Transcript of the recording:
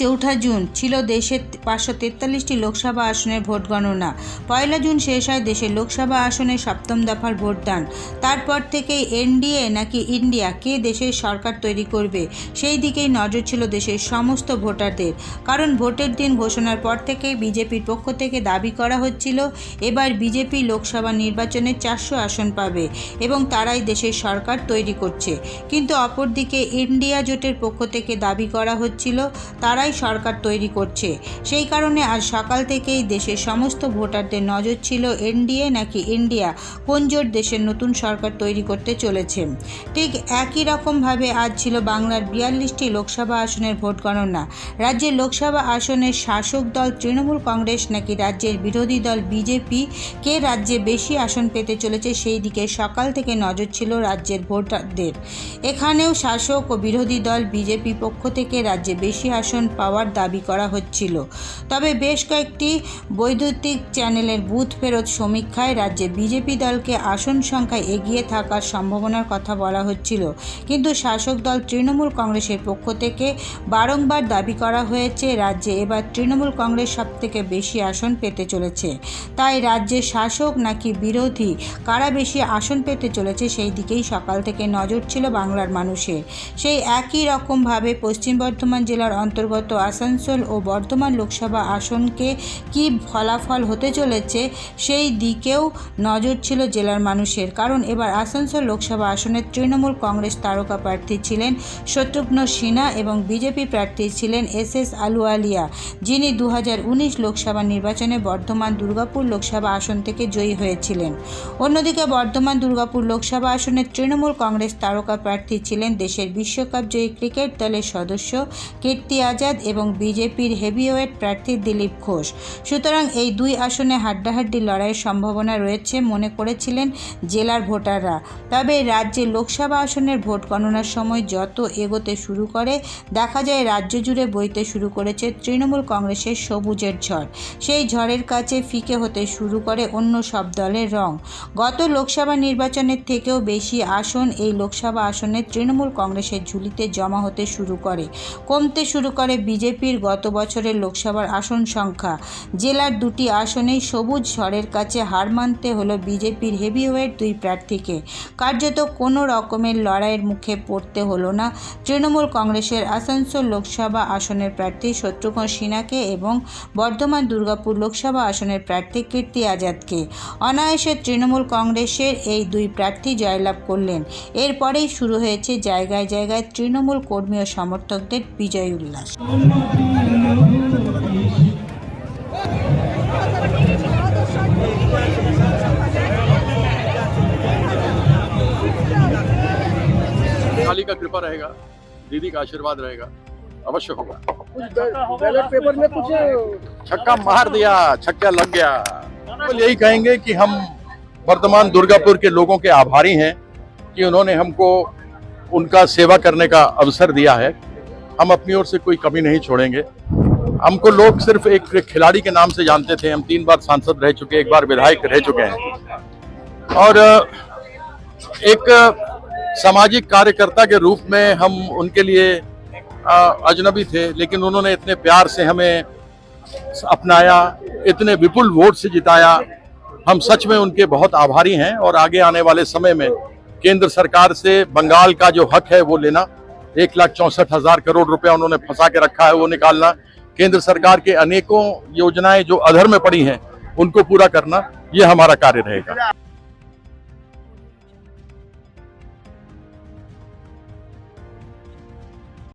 চৌঠা জুন ছিল দেশের পাঁচশো তেতাল্লিশটি লোকসভা আসনের ভোট গণনা। পয়লা জুন শেষ হয় দেশের লোকসভা আসনের সপ্তম দফার ভোটদান। তারপর থেকেই এনডিএ নাকি ইন্ডিয়া, কে দেশের সরকার তৈরি করবে? সেই দিকেই নজর ছিল দেশের সমস্ত ভোটারদের। কারণ ভোটের দিন ঘোষণার পর থেকেই বিজেপির পক্ষ থেকে দাবি করা হচ্ছিল, এবার বিজেপি লোকসভা নির্বাচনে চারশো আসন পাবে এবং তারাই দেশের সরকার তৈরি করছে। কিন্তু অপরদিকে ইন্ডিয়া জোটের পক্ষ থেকে দাবি করা হচ্ছিল, তারাই সরকার তৈরি করছে। সেই কারণে আজ সকাল থেকেই দেশের সমস্ত ভোটারদের নজর ছিল এনডিএ নাকি ইন্ডিয়া। কোন জোট দেশের নতুন সরকার তৈরি করতে চলেছে? ঠিক একই রকমভাবে আজ ছিল বাংলার বিয়াল্লিশটি লোকসভা আসনের ভোট গণনা। রাজ্যের লোকসভা আসনের শাসক দল তৃণমূল কংগ্রেস নাকি রাজ্যের বিরোধী দল বিজেপি? কে রাজ্যে বেশি আসন পেতে চলেছে সেই দিকে সকাল থেকে নজর ছিল রাজ্যের ভোটারদের। এখানেও শাসক ও বিরোধী দল বিজেপি পক্ষ থেকে রাজ্যে বেশি আসন পাওয়ার দাবি করা হচ্ছিল। তবে বেশ কয়েকটি বৈদ্যুতিক চ্যানেলের বুথ ফেরত সমীক্ষায় রাজ্যে বিজেপি দলকে আসন সংখ্যায় এগিয়ে থাকার সম্ভাবনার কথা বলা হচ্ছিল। কিন্তু শাসক দল তৃণমূল কংগ্রেসের পক্ষ থেকে বারংবার দাবি করা হয়েছে, রাজ্যে এবার তৃণমূল কংগ্রেস সবথেকে বেশি আসন পেতে চলেছে। তাই রাজ্যে শাসক নাকি বিরোধী, কারা বেশি আসন পেতে চলেছে সেই দিকেই সকাল থেকে নজর ছিল বাংলার মানুষের। সেই একই রকমভাবে পশ্চিম বর্ধমান জেলার অন্তর্গত আসানসোল ও বর্ধমান লোকসভা আসনকে কি ফলাফল হতে চলেছে সেই দিকেও নজর ছিল জেলার মানুষের। কারণ এবার আসানসোল লোকসভা আসনের তৃণমূল কংগ্রেস তারকা প্রার্থী ছিলেন শত্রুঘ্ন সিনহা এবং বিজেপি প্রার্থী ছিলেন এস এস আলুয়ালিয়া, যিনি দু হাজার উনিশ লোকসভা নির্বাচনে বর্ধমান দুর্গাপুর লোকসভা আসন থেকে জয়ী হয়েছিলেন। অন্যদিকে বর্ধমান দুর্গাপুর লোকসভা আসনের তৃণমূল কংগ্রেস তারকা প্রার্থী ছিলেন দেশের বিশ্বকাপ জয়ী ক্রিকেট দলের সদস্য কীর্তি আজাদ। এবং বিজেপির হেভিওয়েট প্রার্থী দিলীপ ঘোষ। সুতরাং এই দুই আসনে হাড্ডাহাড্ডি লড়াইয়ের সম্ভাবনা রয়েছে মনে করেছিলেন জেলার ভোটাররা। তবে রাজ্যে লোকসভা আসনের ভোট গণনার সময় যত এগোতে শুরু করে, দেখা যায় রাজ্য জুড়ে বইতে শুরু করেছে তৃণমূল কংগ্রেসের সবুজের ঝড়। সেই ঝড়ের কাছে ফিকে হতে শুরু করে অন্য সব দলের রং। গত লোকসভা নির্বাচনের থেকেও বেশি আসন এই লোকসভা আসনে তৃণমূল কংগ্রেসের ঝুলিতে জমা হতে শুরু করে। কমতে শুরু করে বিজেপির গত বছরের লোকসভার আসন সংখ্যা। জেলার দুটি আসনেই সবুজ ঝড়ের কাছে হার মানতে হলো বিজেপির হেভিওয়েট দুই প্রার্থীকে। কার্যত কোনো রকমের লড়াইয়ের মুখে পড়তে হলো না। তৃণমূল কংগ্রেসের আসানসোল লোকসভা আসনের প্রার্থী শত্রুঘ্ন সিনহাকে এবং বর্ধমান দুর্গাপুর লোকসভা আসনের প্রার্থী কীর্তি আজাদকে। অনায়াসে তৃণমূল কংগ্রেসের এই দুই প্রার্থী জয়লাভ করলেন। এরপরেই শুরু হয়েছে জায়গায় জায়গায় তৃণমূল কর্মী ও সমর্থকদের বিজয় উল্লাস। काली का कृपा रहेगा दीदी का आशीर्वाद रहेगा अवश्य होगा। बैलेट पेपर में कुछ छक्का मार दिया छक्का लग गया। तो यही कहेंगे कि हम वर्तमान दुर्गापुर के लोगों के आभारी हैं कि उन्होंने हमको उनका सेवा करने का अवसर दिया है। हम अपनी ओर से कोई कमी नहीं छोड़ेंगे। हमको लोग सिर्फ़ एक खिलाड़ी के नाम से जानते थे। हम तीन बार सांसद रह चुके एक बार विधायक रह चुके हैं। और एक सामाजिक कार्यकर्ता के रूप में हम उनके लिए अजनबी थे, लेकिन उन्होंने इतने प्यार से हमें अपनाया, इतने विपुल वोट से जिताया। हम सच में उनके बहुत आभारी हैं और आगे आने वाले समय में केंद्र सरकार से बंगाल का जो हक है वो लेना एक लाख चौसठ हज़ार करोड़ रुपया उन्होंने फंसा के रखा है, वो निकालना। केंद्र सरकार के अनेकों योजनाएँ जो अधर में पड़ी हैं, उनको पूरा करना, ये हमारा कार्य रहेगा।